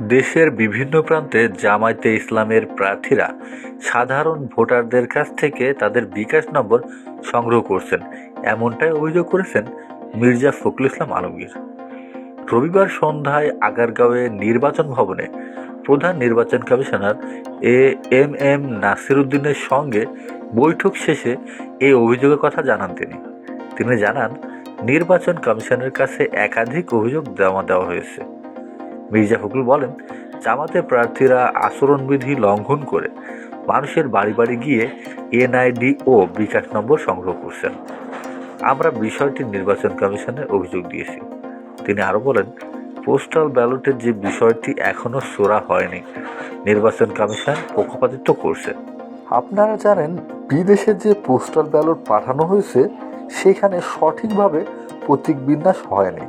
দেশের বিভিন্ন প্রান্তে জামায়াতে ইসলামের প্রার্থীরা সাধারণ ভোটারদের কাছ থেকে তাদের বিকাশ নম্বর সংগ্রহ করছেন। এমনটাই অভিযোগ করেছেন মির্জা ফখরুল ইসলাম আলমগীর। রবিবার সন্ধ্যায় আগারগাঁওয়ে নির্বাচন ভবনে প্রধান নির্বাচন commissioner A M M Nasir উদ্দিনের সঙ্গে বৈঠক শেষে এই অভিযোগের কথা জানান তিনি। তিনি জানান, নির্বাচন কমিশনের কাছে একাধিক অভিযোগ জমা দেওয়া হয়েছে। মির্জা ফখরুল বলেন জামাতে প্রার্থীরা আচরণবিধি লঙ্ঘন করে মানুষের বাড়ি বাড়ি গিয়ে এনআইডি ও বিকাশ নম্বর সংগ্রহ করছেন। আমরা বিষয়টি নির্বাচন কমিশনে অভিযোগ দিয়েছি। তিনি আরও বলেন, পোস্টাল ব্যালটের যে বিষয়টি এখনও সোরা হয়নি, নির্বাচন কমিশন পক্ষপাতিত্ব করছে। আপনারা জানেন, বিদেশে যে পোস্টাল ব্যালট পাঠানো হয়েছে, সেখানে সঠিকভাবে প্রতীক বিন্যাস হয়নি।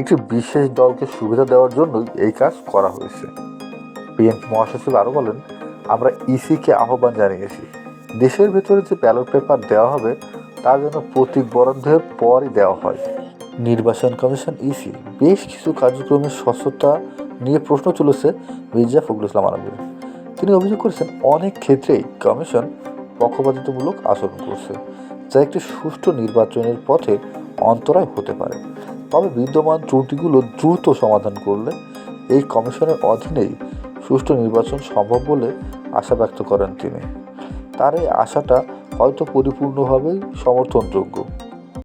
একটি বিশেষ দলকে সুবিধা দেওয়ার জন্যই এই কাজ করা হয়েছে। বিএনপি মহাসচিব আরও বলেন, আমরা ইসিকে আহ্বান জানিয়েছি। দেশের ভেতরে যে ব্যালট পেপার দেওয়া হবে তার জন্য প্রতীক বরাদ্দের পরই দেওয়া হয়। নির্বাচন কমিশন ইসি বেশ কিছু কার্যক্রমের স্বচ্ছতা নিয়ে প্রশ্ন তুলেছে মির্জা ফখরুল ইসলাম আলমগীর। তিনি অভিযোগ করেছেন, অনেক ক্ষেত্রেই কমিশন পক্ষপাতিত্বমূলক আচরণ করছে, যা একটি সুষ্ঠু নির্বাচনের পথে অন্তরায় হতে পারে। তবে বিদ্যমান ত্রুটিগুলো দ্রুত সমাধান করলে এই কমিশনের অধীনেই সুষ্ঠু নির্বাচন সম্ভব বলে আশা ব্যক্ত করেন তিনি। তার এই আশাটা হয়তো পরিপূর্ণভাবেই সমর্থনযোগ্য।